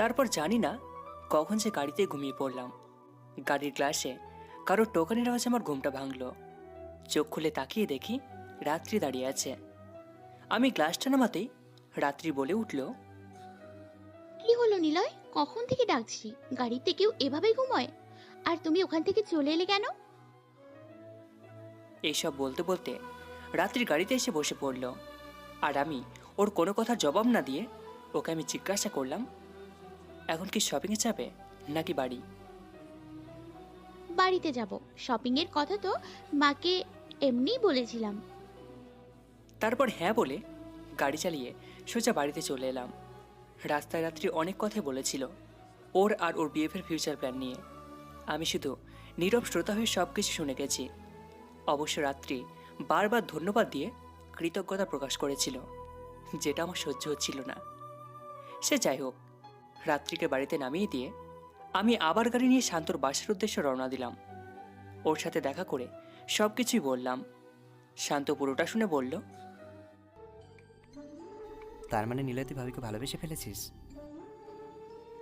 তারপর জানি না কখন যে গাড়িতে ঘুমিয়ে পড়লাম। গাড়ির গ্লাসে কারোর টোকানের আওয়াজ আমার ঘুমটা ভাঙল। চোখ খুলে তাকিয়ে দেখি রাত্রি দাঁড়িয়ে আছে। আমি গ্লাসটা নামাতেই রাত্রি বলে উঠল কি হলো নিলয়? কখন থেকে ডাকছি? গাড়িতে কেউ এভাবে ঘুমায়? আর তুমি ওখান থেকে চলে এলে কেন? এইসব বলতে বলতে রাত্রি গাড়িতে এসে বসে পড়ল। আর আমি ওর কোনো কথার জবাব না দিয়ে ওকে আমি জিজ্ঞাসা করলাম এখন কি শপিংয়ে যাবে নাকি বাড়ি? বাড়িতে যাব। শপিং এর কথা তো মাকে এমনিই বলেছিলাম। তারপর হ্যাঁ বলে গাড়ি চালিয়ে সোজা বাড়িতে চলে এলাম। রাস্তায় রাত্রি অনেক কথাই বলেছিল ওর আর ওর বিএফের ফিউচার প্ল্যান নিয়ে। আমি শুধু নীরব শ্রোতা হয়ে সব কিছু শুনে গেছি। অবশ্য রাত্রি বারবার ধন্যবাদ দিয়ে কৃতজ্ঞতা প্রকাশ করেছিল যেটা আমার সহ্য হচ্ছিল না। সে যাই হোক রাত্রিকে বাড়িতে নামিয়ে দিয়ে আমি আবার গাড়ি নিয়ে শান্তর বাসার উদ্দেশ্যে রওনা দিলাম। ওর সাথে দেখা করে সব কিছুই বললাম। শান্ত পুরোটা শুনে বলল তার মানে নীলয় তুই ভাবিকে ভালোবেসে ফেলেছিস?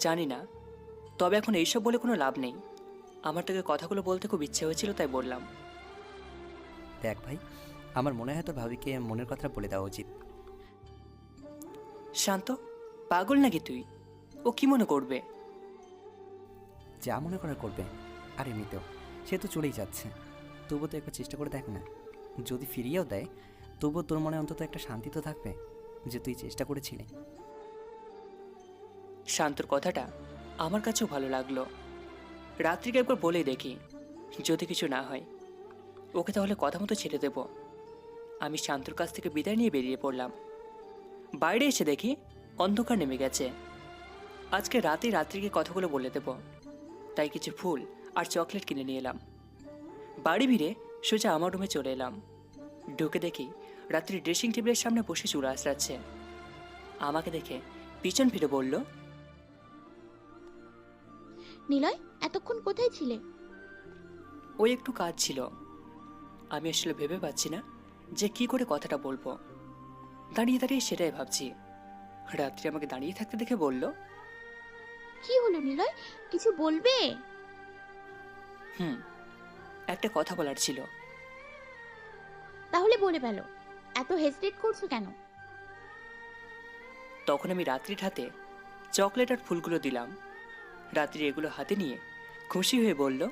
জানি না তবে এখন এইসব বলে কোনো লাভ নেই। আমার তোকে কথাগুলো বলতে খুব ইচ্ছে হয়েছিল তাই বললাম। দেখ ভাই আমার মনে হয় তোর ভাবিকে মনের কথা বলে দেওয়া উচিত। শান্ত পাগল নাকি তুই? ও কি মনে করবে? যা মনে করার করবে। আর এমনিতেও সে তো চলেই যাচ্ছে। তবুও তো একবার চেষ্টা করে দেখ না। যদি ফিরিয়েও দেয় তবুও তোর মনে অন্তত একটা শান্তি তো থাকবে যে তুই চেষ্টা করেছিলি। শান্তর কথাটা আমার কাছেও ভালো লাগল। রাত্রিকে একবার বলেই দেখি যদি কিছু না হয়। ওকে তাহলে কথা মতো ছেড়ে দেব। আমি শান্তর কাছ থেকে বিদায় নিয়ে বেরিয়ে পড়লাম। বাইরে এসে দেখি অন্ধকার নেমে গেছে। আজকে রাতে রাত্রিকে কথাগুলো বলে দেব। তাই কিছু ফুল আর চকলেট কিনে নিয়ে এলাম। বাড়ি ভিড়ে সোজা আমার রুমে চলে এলাম। ঢুকে দেখি রাত্রি ড্রেসিং টেবিলের সামনে বসে চুলা আসরাচ্ছে আমাকে দেখে পিছন ফিরে বলল নিলয় এতক্ষণ কোথায় ছিলে? ওই একটু কাজ ছিল। আমি আসলে ভেবে পাচ্ছি না যে কি করে কথাটা বলব। দাঁড়িয়ে দাঁড়িয়ে সেটাই ভাবছি। রাত্রি আমাকে দাঁড়িয়ে থাকতে দেখে বলল কি হলো নিলয়? কিছু বলবে? হুম একটা কথা বলার ছিল। তাহলে বলে ফেলো। এত হেজিটেট করছ কেন? তখন আমি রাত্রির হাতে চকলেট আর ফুলগুলো দিলাম। রাত্রি এগুলো হাতে নিয়ে খুশি হয়ে বলল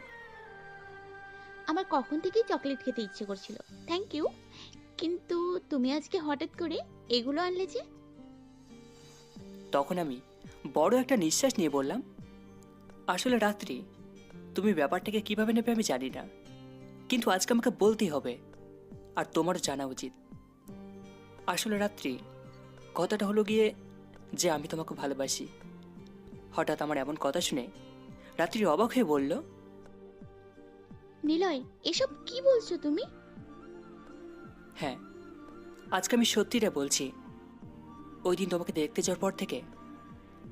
আমার কখন থেকেই চকলেট খেতে ইচ্ছে করছিল। থ্যাংক ইউ কিন্তু তুমি আজকে হঠাৎ করে এগুলো আনলে যে? তখন আমি বড় একটা নিঃশ্বাস নিয়ে বললাম আসলে রাত্রি তুমি ব্যাপারটাকে কীভাবে নেবে আমি জানি না কিন্তু আজকে আমাকে বলতেই হবে আর তোমারও জানা উচিত। আসলে রাত্রি কথাটা হলো গিয়ে যে আমি তোমাকে ভালোবাসি। হঠাৎ আমার এমন কথা শুনে রাত্রি অবাক হয়ে বলল নিলয় এসব কি বলছো তুমি? হ্যাঁ আজকে আমি সত্যিটা বলছি। ওই দিন তোমাকে দেখতে যাওয়ার পর থেকে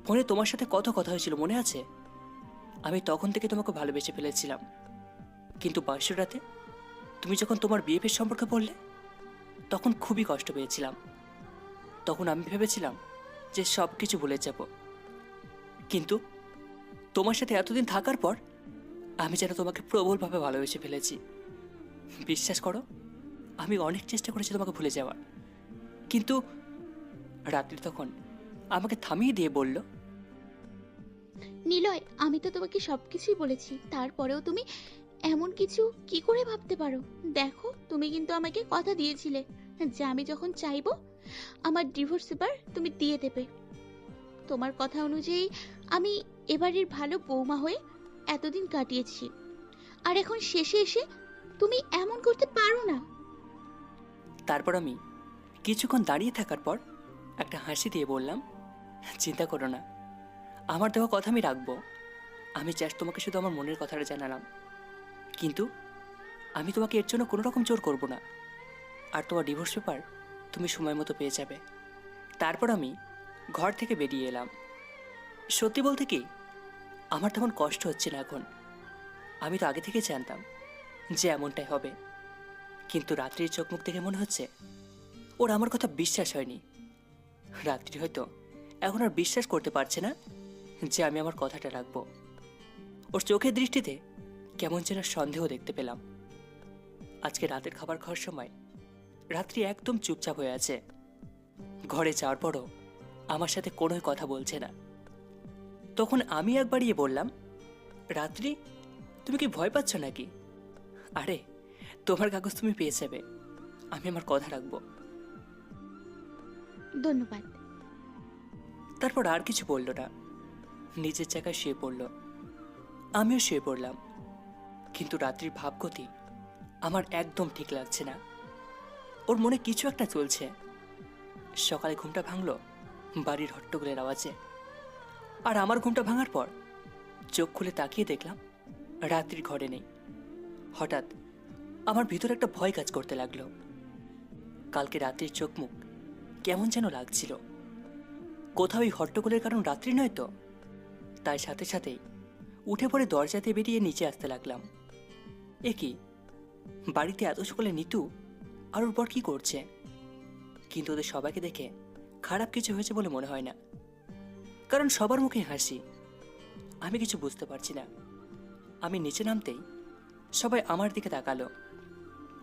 ফোনে তোমার সাথে কত কথা হয়েছিল, মনে আছে? আমি তখন থেকে তোমাকে ভালোবেসে ফেলেছিলাম। কিন্তু বাসর রাতে তুমি যখন তোমার বিয়ে বিএফের সম্পর্কে বললে, তখন খুবই কষ্ট পেয়েছিলাম। তখন আমি ভেবেছিলাম যে সব কিছু ভুলে যাব। কিন্তু তোমার সাথে এতদিন থাকার পর আমি যেন তোমাকে প্রবলভাবে ভালোবেসে ফেলেছি। বিশ্বাস করো, আমি অনেক চেষ্টা করেছি তোমাকে ভুলে যাওয়ার। কিন্তু রাত্রি তখন আমাকে থামিয়ে দিয়ে বলল নিলয় আমি তো তোমাকে সবকিছুই বলেছি তারপরেও তুমি এমন কিছু কি করে ভাবতে পারো? দেখো তুমি কিন্তু আমাকে কথা দিয়েছিলে যে আমি যখন চাইব আমার ডিভোর্স পেপার তুমি দিয়ে দেবে। তোমার কথা অনুযায়ী আমি এবারের ভালো বৌমা হয়ে এতদিন কাটিয়েছি আর এখন শেষে এসে তুমি এমন করতে পারো না। তারপর আমি কিছুক্ষণ দাঁড়িয়ে থাকার পর একটা হাসি দিয়ে বললাম চিন্তা করো না। আমার দেওয়া কথা আমি রাখব। আমি জাস্ট তোমাকে শুধু আমার মনের কথাটা জানালাম। কিন্তু আমি তোমাকে এর জন্য কোনো রকম জোর করব না। আর তোমার ডিভোর্স পেপার তুমি সময় মতো পেয়ে যাবে। তারপর আমি ঘর থেকে বেরিয়ে এলাম। সত্যি বলতে কি, আমার তেমন কষ্ট হচ্ছে না এখন। আমি তো আগে থেকে জানতাম যে এমনটাই হবে। কিন্তু রাত্রির চোখ মুখ দেখে মনে হচ্ছে, ওর আমার কথা বিশ্বাস হয়নি। রাত্রি হয়তো এখন আর বিশ্বাস করতে পারছে না যে আমি আমার কথাটা রাখব। ওর চোখের দৃষ্টিতে কেমন যেন সন্দেহ দেখতে পেলাম। আজকে রাতের খাবার খাওয়ার সময় রাত্রি একদম চুপচাপ হয়ে আছে। ঘরে যাওয়ার পরও আমার সাথে কোনোই কথা বলছে না। তখন আমি একবার ইয়ে বললাম, রাত্রি, তুমি কি ভয় পাচ্ছ নাকি? আরে, তোমার কাগজ তুমি পেয়ে যাবে। আমি আমার কথা রাখব। ধন্যবাদ। তারপর আর কিছু বলল না। নিজের জায়গায় শুয়ে পড়ল। আমিও শুয়ে পড়লাম। কিন্তু রাত্রির ভাবগতি আমার একদম ঠিক লাগছে না। ওর মনে কিছু একটা চলছে। সকালে ঘুমটা ভাঙল বাড়ির হট্টগোলের আওয়াজে। আর আমার ঘুমটা ভাঙার পর চোখ খুলে তাকিয়ে দেখলাম রাত্রির ঘরে নেই। হঠাৎ আমার ভিতরে একটা ভয় কাজ করতে লাগল। কালকে রাত্রির চোখ মুখ কেমন যেন লাগছিল। কোথাও এই হট্টগোলের কারণ রাত্রি নয় তো? তাই সাথে সাথেই উঠে পড়ে দরজাতে বেরিয়ে নিচে আসতে লাগলাম। এ কি? বাড়িতে এত সকালে নিতু? আর ওর পর কি করছে? কিন্তু ওদের সবাইকে দেখে খারাপ কিছু হয়েছে বলে মনে হয় না। কারণ সবার মুখে হাসি। আমি কিছু বুঝতে পারছি না। আমি নিচে নামতেই সবাই আমার দিকে তাকালো।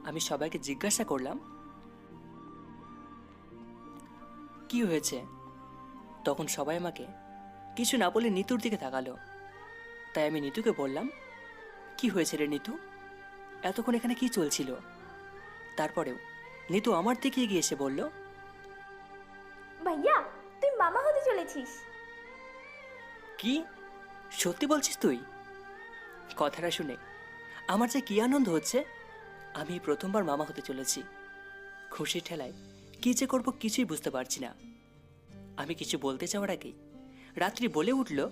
আমি সবাইকে জিজ্ঞাসা করলাম, কি হয়েছে? তখন সবাই আমাকে কিছু না বলে নিতুর দিকে তাকালো। তাই আমি নিতুকে বললাম কি হয়েছে রে নিতু? এতক্ষণ এখানে কি চলছিল? তারপরেও নিতু আমার দিকে এগিয়ে এসে বলল ভাইয়া তুই মামা হতে চলেছিস? কি? সত্যি বলছিস তুই? কথাটা শুনে আমার যে কি আনন্দ হচ্ছে আমি প্রথমবার মামা হতে চলেছি। খুশির ঠেলায় কি যে করব কিছুই বুঝতে পারছি না। আমি কিছু বলতে চাওয়ার আগেই রাত্রি বলে উঠল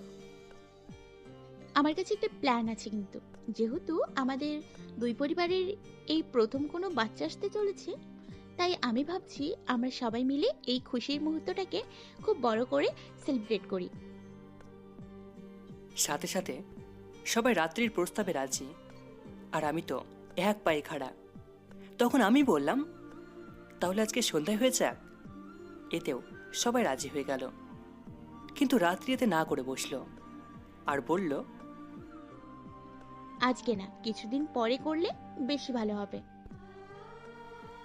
আমার কাছে একটা প্ল্যান আছে কিন্তু। যেহেতু আমাদের দুই পরিবারের এই প্রথম কোনো বাচ্চা আসতে চলেছে তাই আমি ভাবছি আমরা সবাই মিলে এই খুশির মুহূর্তটাকে খুব বড় করে সেলিব্রেট করি। সাথে সাথে সবাই রাত্রির প্রস্তাবে রাজি আর আমি তো এক পায়ে খাড়া। তখন আমি বললাম তাহলে আজকে সন্ধ্যায় হয়ে যাক। এতেও সবাই রাজি হয়ে গেল। কিন্তু রাত্রি এতে না করে বসল আর বলল আজকে না কিছুদিন পরে করলে বেশি ভালো হবে।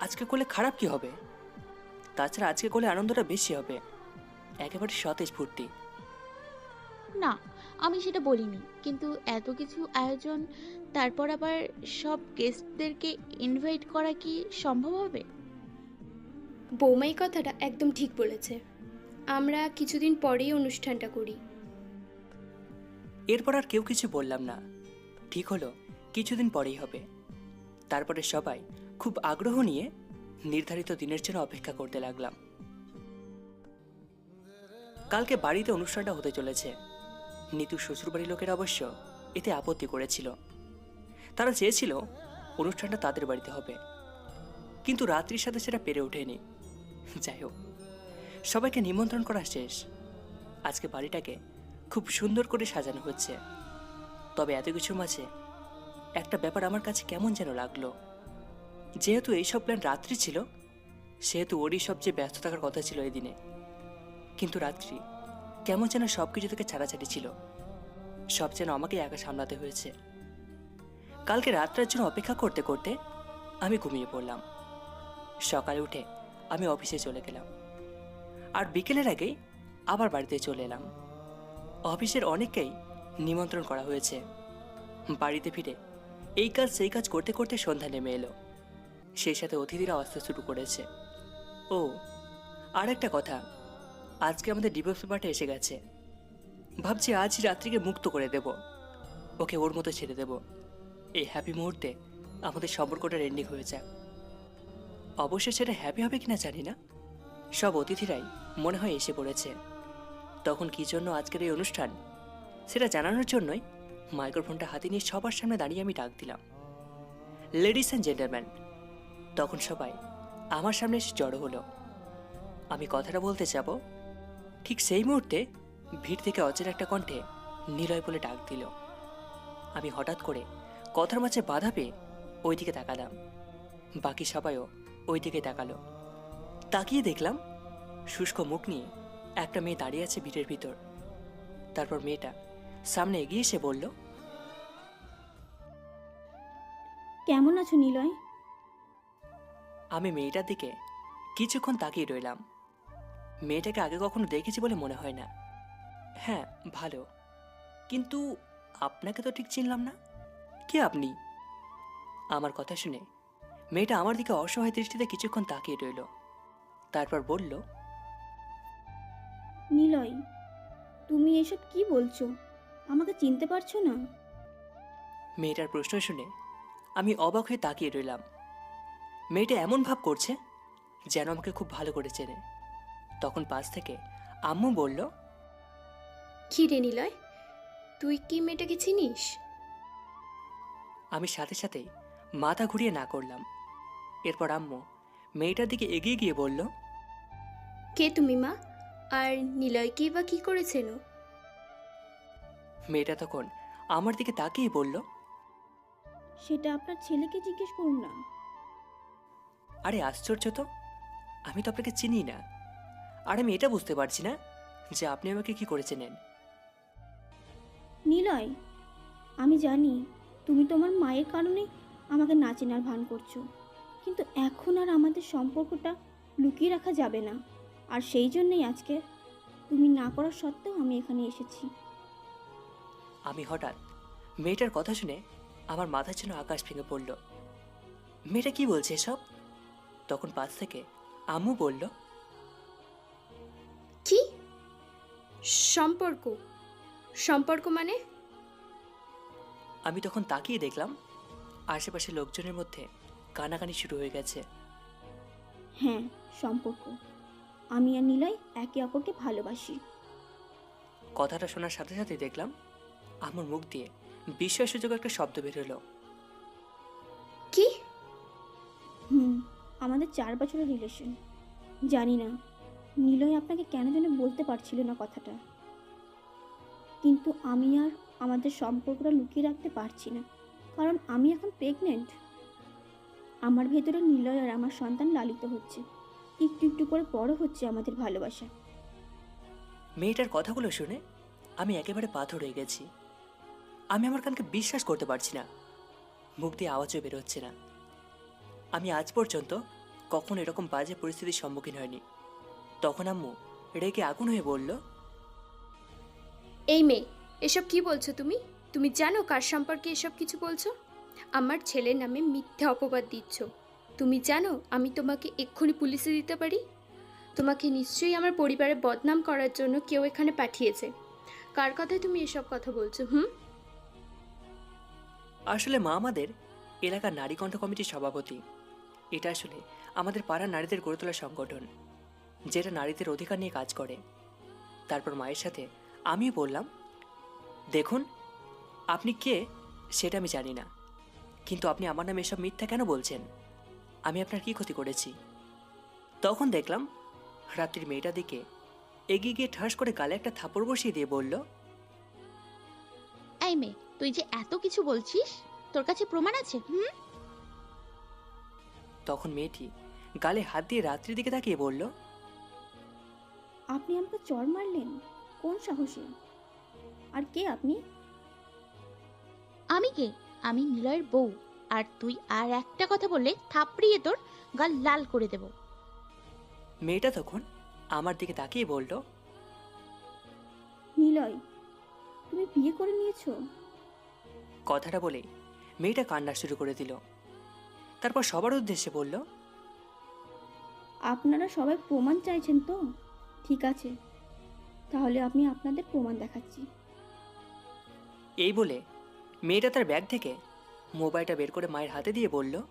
আজকে করলে খারাপ কি হবে? তাছাড়া আজকে করলে আনন্দটা বেশি হবে। একেবারে সতেজ ফুর্তি। না আমি সেটা বলিনি কিন্তু এত কিছু আয়োজন তারপর আবার সব গেস্টদেরকে ইনভাইট করা কি সম্ভব হবে? বৌমাই কথাটা একদম ঠিক বলেছে। আমরা কিছুদিন পরেই অনুষ্ঠানটা করি। এরপর আর কেউ কিছু বললাম না। ঠিক হলো, কিছুদিন পরেই হবে। তারপরে সবাই খুব আগ্রহ নিয়ে নির্ধারিত দিনের জন্য অপেক্ষা করতে লাগলাম। কালকে বাড়িতে অনুষ্ঠানটা হতে চলেছে। নিতু শ্বশুরবাড়ির লোকেরা অবশ্য এতে আপত্তি করেছিল। তারা চেয়েছিল অনুষ্ঠানটা তাদের বাড়িতে হবে। কিন্তু রাত্রির সাথে সেটা পেরে ওঠেনি। যাই হোক, সবাইকে নিমন্ত্রণ করা শেষ। আজকে বাড়িটাকে খুব সুন্দর করে সাজানো হচ্ছে। তবে এত কিছুর মাঝে একটা ব্যাপার আমার কাছে কেমন যেন লাগল। যেহেতু এইসব প্ল্যান রাত্রি ছিল, সেহেতু ওরই সবচেয়ে ব্যস্ত থাকার কথা ছিল এই দিনে কিন্তু রাত্রি কেমন যেন সব কিছু থেকে ছাড়াছাড়ি ছিল। সব যেন আমাকে একা সামলাতে হয়েছে। কালকে রাত্রের জন্য অপেক্ষা করতে করতে আমি ঘুমিয়ে পড়লাম। সকালে উঠে আমি অফিসে চলে গেলাম। আর বিকেলের আগেই আবার বাড়িতে চলে এলাম। অফিসের অনেককেই নিমন্ত্রণ করা হয়েছে। বাড়িতে ফিরে এই কাজ সেই কাজ করতে করতে সন্ধ্যা নেমে এলো। সেই সাথে অতিথিরা আসতে শুরু করেছে। ও, আর একটা কথা। আজকে আমাদের ডিভোর্স পেপারটা এসে গেছে। ভাবছি আজ রাত্রিকে মুক্ত করে দেব। ওকে ওর মতো ছেড়ে দেব। এই হ্যাপি মুহূর্তে আমাদের সম্পর্কটা এন্ডিং হয়ে যাক। অবশ্য সেটা হ্যাপি হবে কিনা জানি না। সব অতিথিরাই মনে হয় এসে পড়েছে। তখন কি জন্য আজকের এই অনুষ্ঠান? সেটা জানানোর জন্যই মাইক্রোফোনটা হাতে নিয়ে সবার সামনে দাঁড়িয়ে আমি ডাক দিলাম। লেডিস অ্যান্ড জেন্টারম্যান তখন সবাই আমার সামনে এসে জড়ো হলো। আমি কথাটা বলতে যাব। ঠিক সেই মুহূর্তে ভিড় থেকে অচেনা একটা কণ্ঠে নিলয় বলে ডাক দিল। আমি হঠাৎ করে কথার মাঝে বাধা পেয়ে ওইদিকে তাকালাম। বাকি সবাইও ওইদিকে তাকালো। তাকিয়ে দেখলাম শুষ্ক মুখ নিয়ে একটা মেয়ে দাঁড়িয়ে আছে ভিড়ের ভিতর। তারপর মেয়েটা সামনে এগিয়ে এসে বলল কেমন আছো নিলয়? আমি মেয়েটার দিকে কিছুক্ষণ তাকিয়ে রইলাম। মেয়েটাকে আগে কখনো দেখেছি বলে মনে হয় না। হ্যাঁ ভালো। কিন্তু আপনাকে তো ঠিক চিনলাম না। কে আপনি? আমার কথা শুনে মেয়েটা আমার দিকে অসহায় দৃষ্টিতে কিছুক্ষণ তাকিয়ে রইল। তারপর বলল নিলয় তুমি এসব কি বলছো? আমাকে চিনতে পারছ না? মেয়েটার প্রশ্ন শুনে আমি অবাক হয়ে তাকিয়ে রইলাম। মেয়েটা এমন ভাব করছে যেন আমাকে খুব ভালো করে চেনে। তখন পাশ থেকে আম্মু বলল কী রে নিলয় তুই কি মেয়েটাকে চিনিস? আমি সাথে সাথে মাথা ঘুরিয়ে না করলাম। এরপর আম্মু মেয়েটার দিকে এগিয়ে গিয়ে বলল কে তুমি মা? আর নিলয়কেই বা কী করেছেন ও? মেয়েটা তখন আমার দিকে তাকিয়ে বলল সেটা আপনার ছেলেকে জিজ্ঞেস করুন না। আরে আশ্চর্য তো আমি তো আপনাকে চিনি না। আর আমি এটা বুঝতে পারছি না যে আপনি আমাকে কি করে চেনেন। নিলয় আমি জানি তুমি তোমার মায়ের কারণে আমাকে না চেনার ভান করছ। কিন্তু এখন আর আমাদের সম্পর্কটা লুকিয়ে রাখা যাবে না। আর সেই জন্যই আজকে তুমি না করার সত্ত্বেও আমি এখানে এসেছি। আমি হঠাৎ মেয়েটার কথা শুনে আমার মাথার যেন আকাশ ভেঙে পড়ল। মেয়েটা কি বলছে এসব? তখন পাশ থেকে আম্মু বলল কি? সম্পর্ক? সম্পর্ক মানে? আমি তখন তাকিয়ে দেখলাম আশেপাশে লোকজনের মধ্যে কানাকানি শুরু হয়ে গেছে। হ্যাঁ সম্পর্ক। আমি আর নিলয় একে অপরকে ভালোবাসি। কথাটা শোনার সাথে সাথে দেখলাম আমার মুখ দিয়ে বিস্ময়সূচক একটা শব্দ বের হলো। কি? হুম আমাদের চার বছরের রিলেশন জানি না নিলয় আপনাকে কেন যেন বলতে পারছিল না কথাটা। কিন্তু আমি আর আমাদের সম্পর্কটা লুকিয়ে রাখতে পারছি না কারণ আমি এখন প্রেগনেন্ট আমার ভেতরে নিলয় আর আমার সন্তান লালিত হচ্ছে। একটু একটু করে বড় হচ্ছে আমাদের ভালোবাসা। মেয়েটার কথাগুলো শুনে আমি একেবারে পাথর হয়ে গেছি। আমি আমার কানকে বিশ্বাস করতে পারছি না। মুখ দিয়ে আওয়াজও বেরোচ্ছে না। আমি আজ পর্যন্ত কখনো এরকম বাজে পরিস্থিতির সম্মুখীন হয়নি। তখন আম্মু রেগে আগুন হয়ে বলল এই মেয়ে এসব কি বলছো তুমি? তুমি জানো কার সম্পর্কে এসব কিছু বলছো? আমার ছেলের নামে মিথ্যা অপবাদ দিচ্ছ। তুমি জানো আমি তোমাকে এক্ষুনি পুলিশে দিতে পারি? তোমাকে নিশ্চয়ই আমার পরিবারে বদনাম করার জন্য কেউ এখানে পাঠিয়েছে। কার কথায় তুমি এসব কথা বলছো, হুম? আসলে মা আমাদের এলাকার নারী কণ্ঠ কমিটির সভাপতি। এটা আসলে আমাদের পাড়ার নারীদের গড়ে তোলা সংগঠন, যেটা নারীদের অধিকার নিয়ে কাজ করে। তারপর মায়ের সাথে আমিও বললাম, দেখুন, আপনি কে সেটা আমি জানি না। কিন্তু আপনি আমার নামে এসব মিথ্যা কেন বলছেন? আমি আপনার কি ক্ষতি করেছি? তখন দেখলাম রাত্রির মেয়েটার দিকে এগিয়ে গিয়ে ঠাস করে গালে একটা থাপড় বসিয়ে দিয়ে বলল এই মেয়ে তুই যে এত কিছু বলছিস? তোর কাছে প্রমাণ আছে হুম? তখন মেয়েটি গালে হাত দিয়ে রাত্রির দিকে তাকিয়ে বলল আপনি আমাকে চর মারলেন? কোন সাহসে? আর কে আপনি? আমি কে? আমি নিলয়ের বউ আর তুই আর একটা কথা বললে থাপড়িয়ে তোর গাল লাল করে দেব। মেয়েটা তখন আমার দিকে তাকিয়ে বলল নিলয় তুমি বিয়ে করে নিয়েছো? কথাটা বলে মেয়েটা কান্না শুরু করে দিল। তারপর সবার উদ্দেশ্যে বলল আপনারা সবাই প্রমাণ চাইছেন তো? ঠিক আছে তাহলে আমি আপনাদের প্রমাণ দেখাচ্ছি। এই বলে মেয়েটা তার ব্যাগ থেকে মোবাইলটা বের করে মায়ের হাতে দিয়ে বলল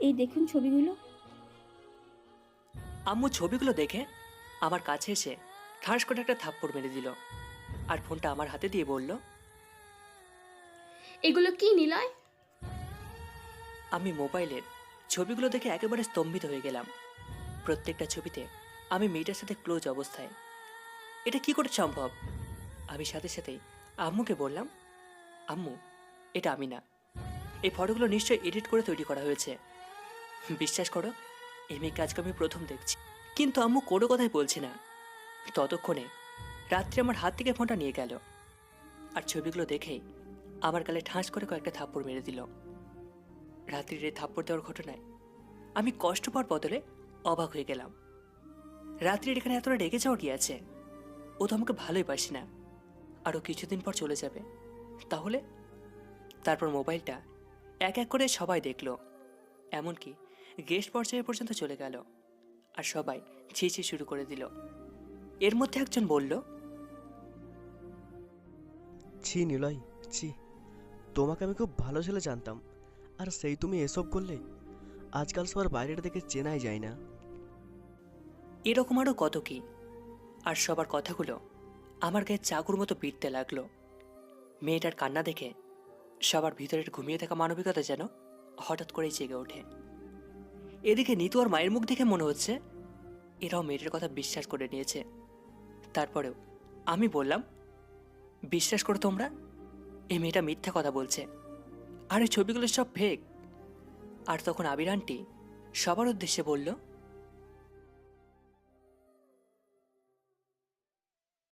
এই দেখুন ছবিগুলো। আম্মু ছবিগুলো দেখে আমার কাছে এসে ঠাস করে একটা থাপ্পড় মেরে দিল আর ফোনটা আমার হাতে দিয়ে বলল এগুলো কি নিলয়? আমি মোবাইলের ছবিগুলো দেখে একেবারে স্তম্ভিত হয়ে গেলাম। প্রত্যেকটা ছবিতে আমি মেয়েটার সাথে ক্লোজ অবস্থায়। এটা কি করে সম্ভব? আমি সাথে সাথেই আম্মুকে বললাম, আম্মু, এটা আমি না। এই ফটোগুলো নিশ্চয়ই এডিট করে তৈরি করা হয়েছে। বিশ্বাস করো, এই মেয়েকে আজকে আমি প্রথম দেখছি। কিন্তু আম্মু কোনো কথাই বলছে না। ততক্ষণে রাত্রে আমার হাত থেকে ফোনটা নিয়ে গেল। আর ছবিগুলো দেখেই আমার গালে ঠাঁস করে কয়েকটা থাপ্পড় মেরে দিল। রাত্রির এই থাপ্পড় দেওয়ার ঘটনায় আমি কষ্ট পাওয়ার বদলে অবাক হয়ে গেলাম। রাত্রির এখানে এতটা রেগে যাওয়া কি আছে? ও তো আমাকে ভালোই বাসি না। আরও কিছুদিন পর চলে যাবে। তাহলে? তারপর মোবাইলটা এক এক করে সবাই দেখল। এমনকি গেস্ট পর্যায়ে পর্যন্ত চলে গেল। আর সবাই ছিছি শুরু করে দিল। এর মধ্যে একজন বলল ছি নিলয় ছি। তোমাকে আমি খুব ভালো ছেলে জানতাম। আর সেই তুমি এসব করলে? আজকাল সবার বাইরের দিকে চেনাই যায় না। এরকম আরও কত কি? আর সবার কথাগুলো আমার গায়ে চাকুর মতো পিটতে লাগল। মেয়েটার কান্না দেখে সবার ভিতরের ঘুমিয়ে থাকা মানবিকতা যেন হঠাৎ করেই জেগে ওঠে। এদিকে নিতু আর মায়ের মুখ দেখে মনে হচ্ছে এরাও মেয়েটার কথা বিশ্বাস করে নিয়েছে। তারপরেও আমি বললাম, বিশ্বাস করো তোমরা, এই মেয়েটা মিথ্যা কথা বলছে। আর এই ছবিগুলো সব ফেক আর তখন আবির আন্টি সবার উদ্দেশ্যে বলল